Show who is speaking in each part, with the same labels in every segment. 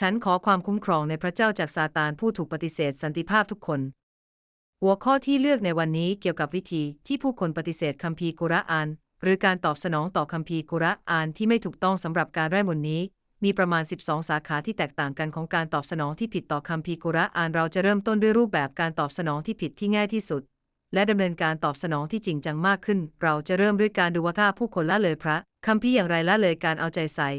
Speaker 1: ฉันขอความคุ้มครองในพระเจ้าจากซาตานผู้ถูกปฏิเสธสันติภาพทุกคน หัวข้อที่เลือกในวันนี้เกี่ยวกับวิธีที่ผู้คนปฏิเสธคัมภีร์กุรอาน หรือการตอบสนองต่อคัมภีร์กุรอานที่ไม่ถูกต้องสำหรับการไร้มนนี้ มีประมาณ 12 สาขาที่แตกต่างกันของการตอบสนองที่ผิดต่อคัมภีร์กุรอาน เราจะเริ่มต้นด้วยรูปแบบการตอบสนองที่ผิดที่ง่ายที่สุด และดำเนินการตอบสนองที่จริงจังมากขึ้น เราจะเริ่มด้วยการดูว่าถ้าผู้คนละเลยพระคัมภีร์อย่างไรละเลยการเอาใจใส่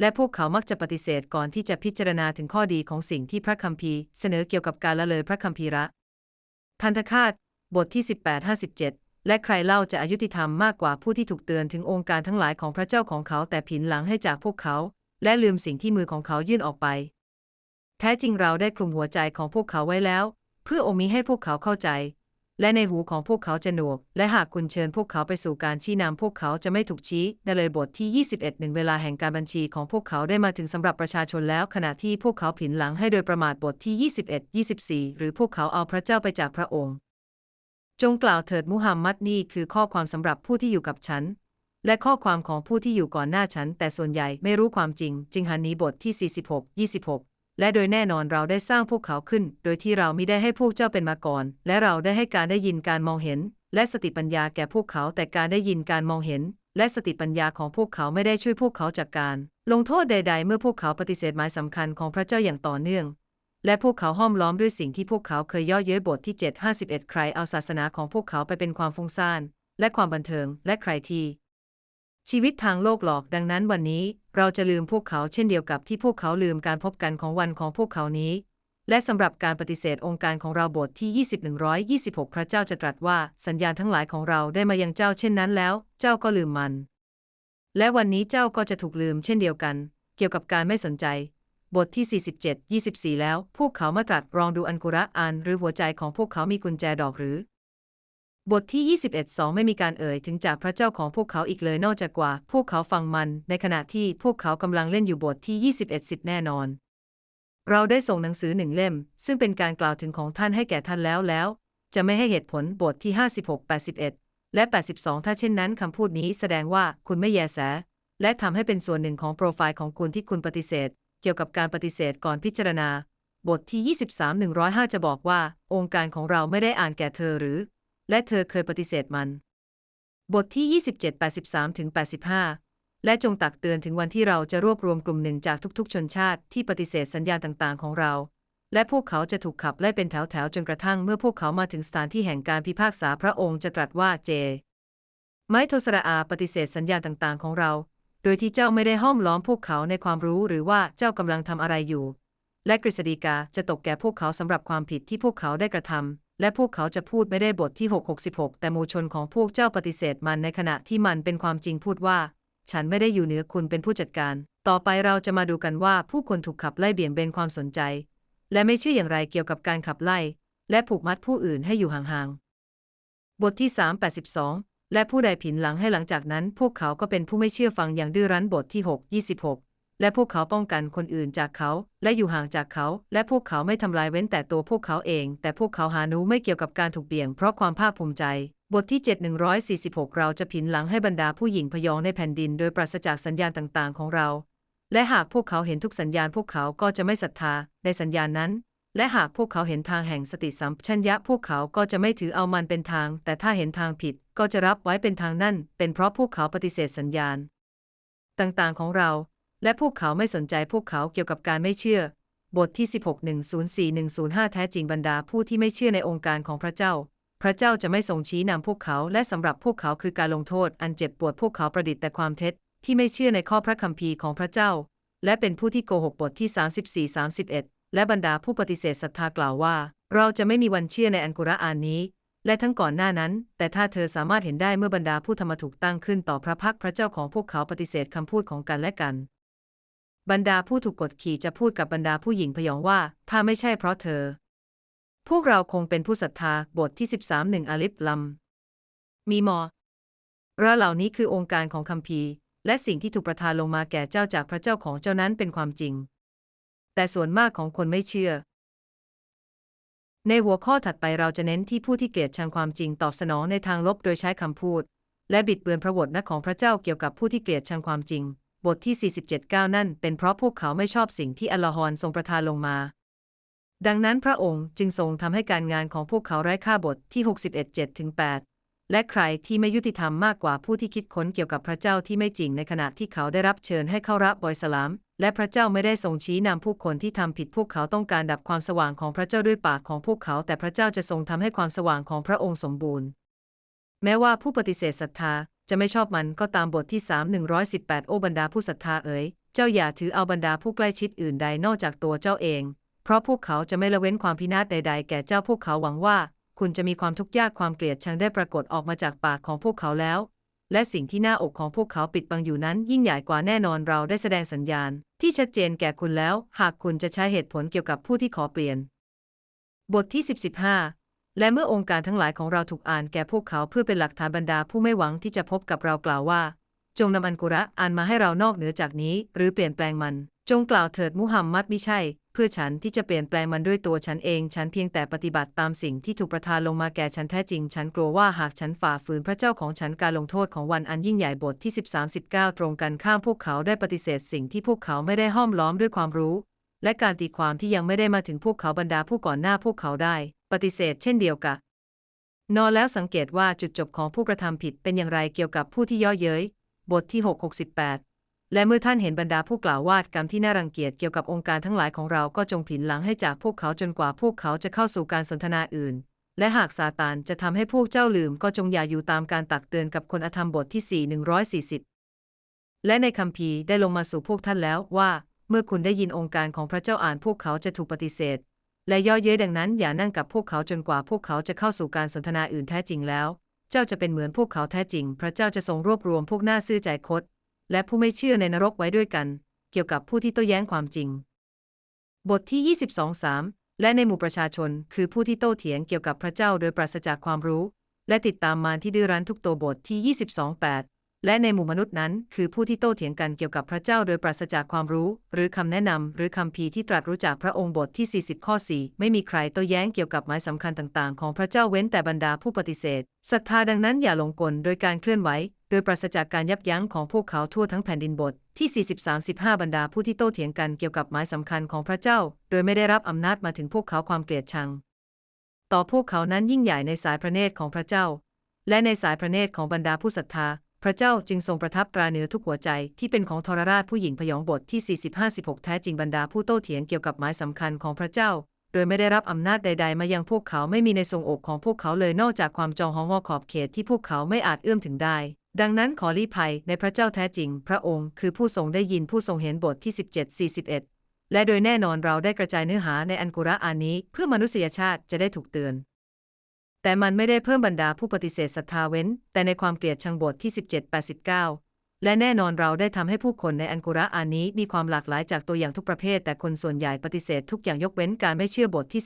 Speaker 1: และพวกเขามักจะปฏิเสธก่อนที่จะพิจารณาถึงข้อดีของสิ่งที่พระคัมภีร์เสนอเกี่ยวกับการละเลยพระคัมภีระทันตคาตบทที่ 18-57 และใครเล่าจะอายุติธรรมมากกว่าผู้ที่ถูกเตือนถึงองค์การทั้งหลายของพระเจ้าของเขาแต่ผินหลังให้จากพวกเขา และลืมสิ่งที่มือของเขายื่นออกไป แท้จริงเราได้คลุมหัวใจของพวกเขาไว้แล้ว เพื่ออมิให้พวกเขาเข้าใจ และในหูของพวกเขาจะหนวก และหากคุณเชิญพวกเขาไปสู่การชี้นำพวกเขาจะไม่ถูกชี้ในเลยบทที่ 21หนึ่งเวลาแห่งการบัญชีของพวกเขาได้มาถึงสำหรับประชาชนแล้ว ขณะที่พวกเขาผินหลังให้โดยประมาทบทที่ 21 24 หรือพวกเขาเอาพระเจ้าไปจากพระองค์ จงกล่าวเถิดมุฮัมมัดนี่คือข้อความสำหรับผู้ที่อยู่กับฉันและข้อความของผู้ที่อยู่ก่อนหน้าฉัน แต่ส่วนใหญ่ไม่รู้ความจริง จึงหันนี้บทที่ 46 26 และโดยแน่นอนเราได้สร้างพวกเขาขึ้น โดยที่เรามิได้ให้พวกเจ้าเป็นมาก่อน และเราได้ให้การได้ยินการมองเห็น และสติปัญญาแก่พวกเขาแต่การได้ยินการมองเห็น และสติปัญญาของพวกเขาไม่ได้ช่วยพวกเขาจากการ ลงโทษใด ๆ เมื่อพวกเขาปฏิเสธหมายสำคัญของพระเจ้าอย่างต่อเนื่อง และพวกเขาห้อมล้อมด้วยสิ่งที่พวกเขาเคยย่อเย้ยบทที่ 751 ใครเอาศาสนาของพวกเขาไปเป็นความฟุ้งซ่านและความบันเทิงและใครที่ชีวิตทางโลกหลอกดังนั้นวันนี้ เราจะลืมพวกเขาเช่นเดียวกับที่พวกเขาลืมการพบกันของวันของพวกเขานี้ และสำหรับการปฏิเสธองค์การของเราบทที่ 20 126 พระเจ้าจะตรัสว่าสัญญาณทั้งหลายของเราได้มายังเจ้าเช่นนั้นแล้ว เจ้าก็ลืมมัน และวันนี้เจ้าก็จะถูกลืมเช่นเดียวกัน เกี่ยวกับการไม่สนใจ บทที่ 47 24 แล้ว พวกเขามาตรัสลองดูอันกุระอานหรือหัวใจของพวกเขามีกุญแจดอกหรือ บทที่ 21 2 ไม่มีการเอ่ยถึงจากพระเจ้าของพวกเขาอีกเลยนอกจากกว่า พวกเขาฟังมัน ในขณะที่พวกเขากำลังเล่นอยู่บทที่ 21 10 แน่นอน เราได้ส่งหนังสือหนึ่งเล่ม ซึ่งเป็นการกล่าวถึงของท่านให้แก่ท่านแล้วแล้ว จะไม่ให้เหตุผลบทที่ 56 81 และ 82 ถ้าเช่นนั้นคำพูดนี้แสดงว่าคุณไม่แยแส และทำให้เป็นส่วนหนึ่งของโปรไฟล์ของคุณที่คุณปฏิเสธ เกี่ยวกับการปฏิเสธก่อนพิจารณา บทที่ 23 105 จะบอกว่า องค์การของเราไม่ได้อ่านแก่เธอหรือ และเธอเคยปฏิเสธมัน บทที่ 27 83ถึง85 และจงตักเตือนถึงวันที่เราจะรวบรวมกลุ่มหนึ่งจากทุกๆ ชนชาติที่ปฏิเสธสัญญาณต่างๆ ของเรา และพวกเขาจะถูกขับไล่เป็นแถวๆ จนกระทั่งเมื่อพวกเขามาถึงสถานที่แห่งการพิพากษาพระองค์จะตรัสว่าเจ ไม้โทสระอาปฏิเสธสัญญาณต่างๆ ของเรา โดยที่เจ้าไม่ได้ห้อมล้อมพวกเขาในความรู้หรือว่าเจ้ากำลังทำอะไรอยู่และกฤษฎีกาจะตกแก่พวกเขาสำหรับความผิดที่พวกเขาได้กระทำ และพวกเขาจะพูดไม่ได้บทที่ 666 แต่หมู่ชนของพวกเจ้าปฏิเสธมันในขณะที่มันเป็นความจริงพูดว่า ฉันไม่ได้อยู่เหนือคุณเป็นผู้จัดการ ต่อไปเราจะมาดูกันว่าผู้คนถูกขับไล่เบี่ยงเบนความสนใจ และไม่เชื่ออย่างไรเกี่ยวกับการขับไล่ และผูกมัดผู้อื่นให้อยู่ห่างๆ บทที่ 382 และผู้ใดผินหลังให้หลังจากนั้น พวกเขาก็เป็นผู้ไม่เชื่อฟังอย่างดื้อรั้นบทที่ 6 26 และพวกเขาป้องกันคนอื่นจากเขา และอยู่ห่างจากเขา และพวกเขาไม่ทำลายเว้นแต่ตัวพวกเขาเอง แต่พวกเขาหารู้ไม่เกี่ยวกับการถูกเบี่ยงเพราะความภาคภูมิใจ บทที่ 7 146 เราจะผินหลังให้บรรดาผู้หญิงพยองในแผ่นดิน โดยปราศจากสัญญาณต่างๆ ของเรา และหากพวกเขาเห็นทุกสัญญาณพวกเขาก็จะไม่ศรัทธาในสัญญาณนั้น และหากพวกเขาเห็นทางแห่งสติสัมปชัญญะพวกเขาก็จะไม่ถือเอามันเป็นทาง แต่ถ้าเห็นทางผิดก็จะรับไว้เป็นทางนั่น เป็นเพราะพวกเขาปฏิเสธสัญญาณ ต่างๆ ของเรา และพวกเขาไม่สนใจพวกเขาเกี่ยวกับการไม่เชื่อ บทที่ 16 104 105 แท้จริงบรรดาผู้ที่ไม่เชื่อในองค์การของพระเจ้า พระเจ้าจะไม่ทรงชี้นำพวกเขา และสำหรับพวกเขาคือการลงโทษ อันเจ็บปวดพวกเขาประดิษฐ์แต่ความเท็จ ที่ไม่เชื่อในข้อพระคัมภีร์ของพระเจ้า และเป็นผู้ที่โกหกบทที่ 34 31 และบรรดาผู้ปฏิเสธศรัทธากล่าวว่า เราจะไม่มีวันเชื่อในอันกุรอานนี้และทั้งก่อนหน้านั้น แต่ถ้าเธอสามารถเห็นได้เมื่อบรรดาผู้ธรรมถูกตั้งขึ้นต่อพระพักพระเจ้าของพวกเขาปฏิเสธคำพูดของกันและกัน บรรดาผู้ถูกกดขี่จะพูดกับบรรดาผู้หญิงพยองว่า ถ้าไม่ใช่เพราะเธอ พวกเราคงเป็นผู้ศรัทธาบทที่ 13หนึ่งอลิฟลัม มีมอเราเหล่านี้คือองค์การของคัมภีร์ และสิ่งที่ถูกประทานลงมาแก่เจ้าจากพระเจ้าของเจ้านั้นเป็นความจริง แต่ส่วนมากของคนไม่เชื่อ ในหัวข้อถัดไปเราจะเน้นที่ผู้ที่เกลียดชังความจริงตอบสนองในทางลบโดยใช้คำพูด และบิดเบือนพระวจนะของพระเจ้าเกี่ยวกับผู้ที่เกลียดชังความจริง บทที่ 47ก้านั่นเป็นเพราะพวกเขาไม่ชอบสิ่งที่อัลลอฮ์ทรงประทานลงมา ดังนั้นพระองค์จึงทรงทำให้การงานของพวกเขาไร้ค่าบทที่ 61 7-8และใครที่ไม่ยุติธรรมมากกว่าผู้ที่คิดค้นเกี่ยวกับพระเจ้าที่ไม่จริงในขณะที่เขาได้รับเชิญให้เข้ารับบอยสลาม และพระเจ้าไม่ได้ทรงชี้นำผู้คนที่ทำผิดพวกเขาต้องการดับความสว่างของพระเจ้าด้วยปากของพวกเขา แต่พระเจ้าจะทรงทำให้ความสว่างของพระองค์สมบูรณ์ แม้ว่าผู้ปฏิเสธศรัทธา จะไม่ชอบมันก็ตามบทที่3 118 โอบรรดาผู้ศรัทธาเอ๋ย เจ้าอย่าถือเอาบรรดาผู้ใกล้ชิดอื่นใดนอกจากตัวเจ้าเอง เพราะพวกเขาจะไม่ละเว้นความพินาศใด ๆ แก่เจ้าพวกเขาหวังว่า คุณจะมีความทุกข์ยากความเกลียดชังได้ปรากฏออกมาจากปากของพวกเขาแล้ว และสิ่งที่หน้าอกของพวกเขาปิดบังอยู่นั้น ยิ่งใหญ่กว่าแน่นอนเราได้แสดงสัญญาณ ที่ชัดเจนแก่คุณแล้ว หากคุณจะใช้เหตุผลเกี่ยวกับผู้ที่ขอเปลี่ยน บทที่10 และเมื่อองค์การทั้งหลายของเราถูกอ่านแก่พวกเขาเพื่อเป็นหลักฐานบรรดาผู้ไม่หวังที่จะพบกับเรากล่าวว่า จงนำอันกุระอ่านมาให้เรานอกเหนือจากนี้ หรือเปลี่ยนแปลงมัน จงกล่าวเถิดมุฮัมมัดไมิใช่ เพื่อฉันที่จะเปลี่ยนแปลงมันด้วยตัวฉันเอง ฉันเพียงแต่ปฏิบัติตามสิ่งที่ถูกประทานลงมาแก่ฉันแท้จริง ฉันกลัวว่าหากฉันฝ่าฝืนพระเจ้าของฉันการลงโทษของวันอันยิ่งใหญ่บทที่13-19ตรงกันข้ามพวกเขาได้ปฏิเสธสิ่งที่พวกเขาไม่ได้ห้อมล้อมด้วยความรู้ และการตีความที่ยังไม่ได้มาถึงพวกเขาบรรดาผู้ก่อนหน้าพวกเขาได้ ปฏิเสธเช่นเดียวกับ นอแล้วสังเกตว่าจุดจบของผู้กระทำผิดเป็นอย่างไรเกี่ยวกับผู้ที่ย่อเย้ย บทที่ 6 68 และเมื่อท่านเห็นบรรดาผู้กล่าววาดกรรมที่น่ารังเกียจเกี่ยวกับองค์การทั้งหลายของเราก็จงผินหลังให้จากพวกเขาจนกว่าพวกเขาจะเข้าสู่การสนทนาอื่น และหากซาตานจะทำให้พวกเจ้าลืมก็จงอย่าอยู่ตามการตักเตือนกับคนอธรรมบทที่ 4 140และในคัมภีร์ได้ลงมาสู่พวกท่านแล้วว่า เมื่อคุณได้ยินองค์การของพระเจ้าอ่านพวกเขาจะถูกปฏิเสธ และย่อเย้ยดังนั้นอย่านั่งกับพวกเขาจนกว่าพวกเขาจะเข้าสู่การสนทนาอื่นแท้จริงแล้ว เจ้าจะเป็นเหมือนพวกเขาแท้จริง พระเจ้าจะทรงรวบรวมพวกหน้าซื่อใจคดและผู้ไม่เชื่อในนรกไว้ด้วยกัน เกี่ยวกับผู้ที่โต้แย้งความจริง บทที่ 22-3 และในหมู่ประชาชน คือผู้ที่โต้เถียงเกี่ยวกับพระเจ้าโดยปราศจากความรู้ และติดตามมารที่ดื้อรั้นทุกตัวบทที่ 22-8 และในหมู่มนุษย์นั้น คือผู้ที่โต้เถียงกันเกี่ยวกับพระเจ้าโดยปราศจากความรู้ หรือคำแนะนำหรือคำพีที่ตรัสรู้จากพระองค์บทที่ 40 ข้อ 4 ไม่มีใครโต้แย้งเกี่ยวกับหมายสำคัญต่างๆ ของพระเจ้าเว้นแต่บรรดาผู้ปฏิเสธศรัทธาดังนั้นอย่าหลงกลโดยการเคลื่อนไหวโดยปราศจากการยับยั้งของพวกเขาทั่วทั้งแผ่นดินบทที่40-35บรรดาผู้ที่โต้เถียงกันเกี่ยวกับหมายสำคัญของพระเจ้า โดยไม่ได้รับอำนาจมาถึงพวกเขาความเกลียดชัง ต่อพวกเขานั้นยิ่งใหญ่ในสายพระเนตรของพระเจ้า และในสายพระเนตรของบรรดาผู้ศรัทธา พระเจ้าจึงทรงประทับตราเหนือทุกหัวใจที่เป็นของทรราชผู้หญิงพยองบทที่40-56แท้จริงบรรดาผู้โต้เถียงเกี่ยวกับหมายสำคัญของพระเจ้า โดยไม่ได้รับอำนาจใด ๆ มายังพวกเขาไม่มีในทรงอกของพวกเขาเลยนอกจากความจองหองอขอบเขตที่พวกเขาไม่อาจเอื้อมถึงได้ ดังนั้นขอรีภัยในพระเจ้าแท้จริง พระองค์คือผู้ทรงได้ยินผู้ทรงเห็นบทที่ 17-41 และโดยแน่นอนเราได้กระจายเนื้อหาในอันกุรอานนี้ เพื่อมนุษยชาติจะได้ถูกเตือน แต่มันไม่ได้เพิ่มบรรดาผู้ปฏิเสธศรัทธาเว้น แต่ในความเกลียดชังบทที่ 17-89 และแน่นอนเราได้ทำให้ผู้คนในอันกุระอานนี้มีความหลากหลายจากตัวอย่างทุกประเภท แต่คนส่วนใหญ่ปฏิเสธทุกอย่างยกเว้นการไม่เชื่อบทที่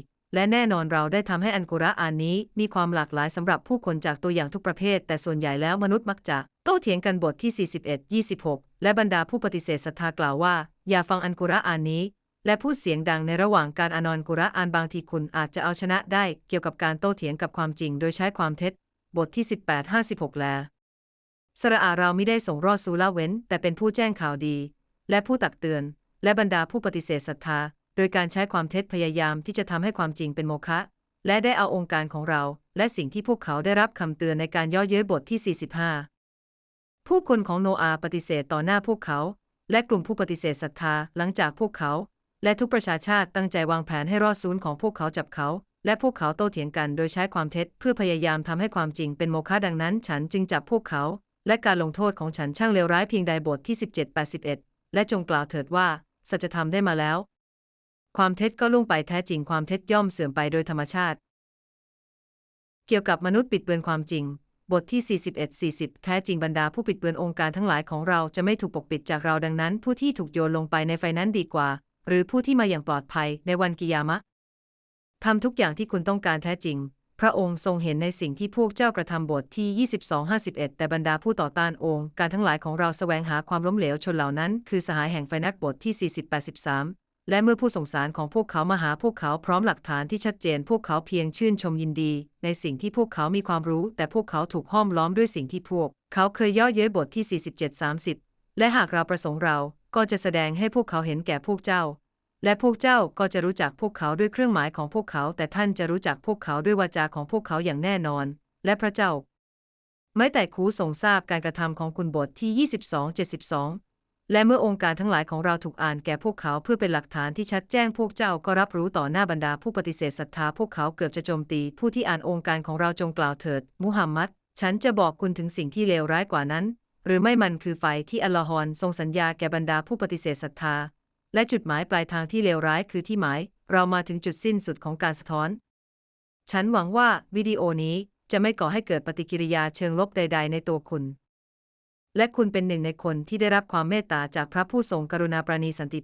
Speaker 1: 18-54 และแน่นอนเราได้ทำให้อันกุระอานนี้มีความหลากหลายสำหรับผู้คนจากตัวอย่างทุกประเภท แต่ส่วนใหญ่แล้วมนุษย์มักจะโต้เถียงกันบทที่ 41-26 และบรรดาผู้ปฏิเสธศรัทธากล่าวว่า อย่าฟังอันกุระอานนี้ และพูดเสียงดังในระหว่างการอานอนกุระอานบางทีคุณอาจจะเอาชนะได้เกี่ยวกับการโต้เถียงกับความจริงโดยใช้ความเท็จ บทที่ 18-56 แล สระอาเราไม่ได้ส่งรอดซูละเว้น แต่เป็นผู้แจ้งข่าวดี และผู้ตักเตือน และบรรดาผู้ปฏิเสธศรัทธา โดยการใช้ความเท็จพยายามที่จะทำให้ความจริงเป็นโมฆะและได้เอาองค์การของเรา และสิ่งที่พวกเขาได้รับคำเตือนในการย่อเย้ยบทที่ 45 ผู้คนของโนอาปฏิเสธต่อหน้าพวกเขา และกลุ่มผู้ปฏิเสธศรัทธาหลังจากพวกเขา และทุกประชาชาติตั้งใจวางแผนให้รอดศูนย์ของพวกเขาจับเขา และพวกเขาโต้เถียงกันโดยใช้ความเท็จ เพื่อพยายามทำให้ความจริงเป็นโมฆะดังนั้น ฉันจึงจับพวกเขา และการลงโทษของฉันช่างเลวร้ายเพียงใดบทที่ 17-81 และจงกล่าวเถิดว่าสัจธรรมได้มาแล้ว ความเท็จก็ลุ่งไปแท้จริงความเท็จย่อมเสื่อมไปโดยธรรมชาติ เกี่ยวกับมนุษย์ปิดเบือนความจริง บทที่ 41-40 แท้จริงบรรดาผู้ปิดเบือนองค์การทั้งหลายของเราจะไม่ถูกปกปิดจากเราดังนั้น ผู้ที่ถูกโยนลงไปในไฟนั้นดีกว่า หรือผู้ที่มาอย่างปลอดภัยในวันกิยามะทำทุกอย่างที่คุณต้องการแท้จริง พระองค์ทรงเห็นในสิ่งที่พวกเจ้ากระทำบทที่ 22-51 แต่บรรดาผู้ต่อต้านองค์การทั้งหลายของเราแสวงหาความล้มเหลวชนเหล่านั้น คือสหายแห่งไฟนักบทที่ 40-83 และเมื่อผู้สงสารของพวกเขามาหาพวกเขาพร้อมหลักฐานที่ชัดเจน พวกเขาเพียงชื่นชมยินดี ในสิ่งที่พวกเขามีความรู้ แต่พวกเขาถูกห้อมล้อมด้วยสิ่งที่พวก เขาเคยย่อเย้ยบทที่ 47-30 และหากเราประสงค์เราก็จะแสดงให้พวกเขาเห็นแก่พวกเจ้า และพวกเจ้าก็จะรู้จักพวกเขาด้วยเครื่องหมายของพวกเขา แต่ท่านจะรู้จักพวกเขาด้วยวาจาของพวกเขาอย่างแน่นอน และพระเจ้า ไม่แต่คูทรงทราบการกระทำของคุณบทที่ 22 72 และเมื่อองค์การทั้งหลายของเราถูกอ่านแก่พวกเขาเพื่อเป็นหลักฐานที่ชัดแจ้งพวกเจ้าก็รับรู้ต่อหน้าบรรดาผู้ปฏิเสธศรัทธาพวกเขาเกือบจะโจมตี ผู้ที่อ่านองค์การของเราจงกล่าวเถิด มุฮัมมัดฉันจะบอกคุณถึงสิ่งที่เลวร้ายกว่านั้น หรือไม่มันคือไฟที่อัลลอฮฺทรงสัญญาแก่บรรดาผู้ปฏิเสธศรัทธา และจุดหมายปลายทางที่เลวร้ายคือที่หมาย เรามาถึงจุดสิ้นสุดของการสะท้อน ฉันหวังว่าวิดีโอนี้จะไม่ก่อให้เกิดปฏิกิริยาเชิงลบใด ๆ ในตัวคุณ และคุณเป็นหนึ่งในคนที่ได้รับความเมตตาจากพระผู้ทรงกรุณาปราณีสันติ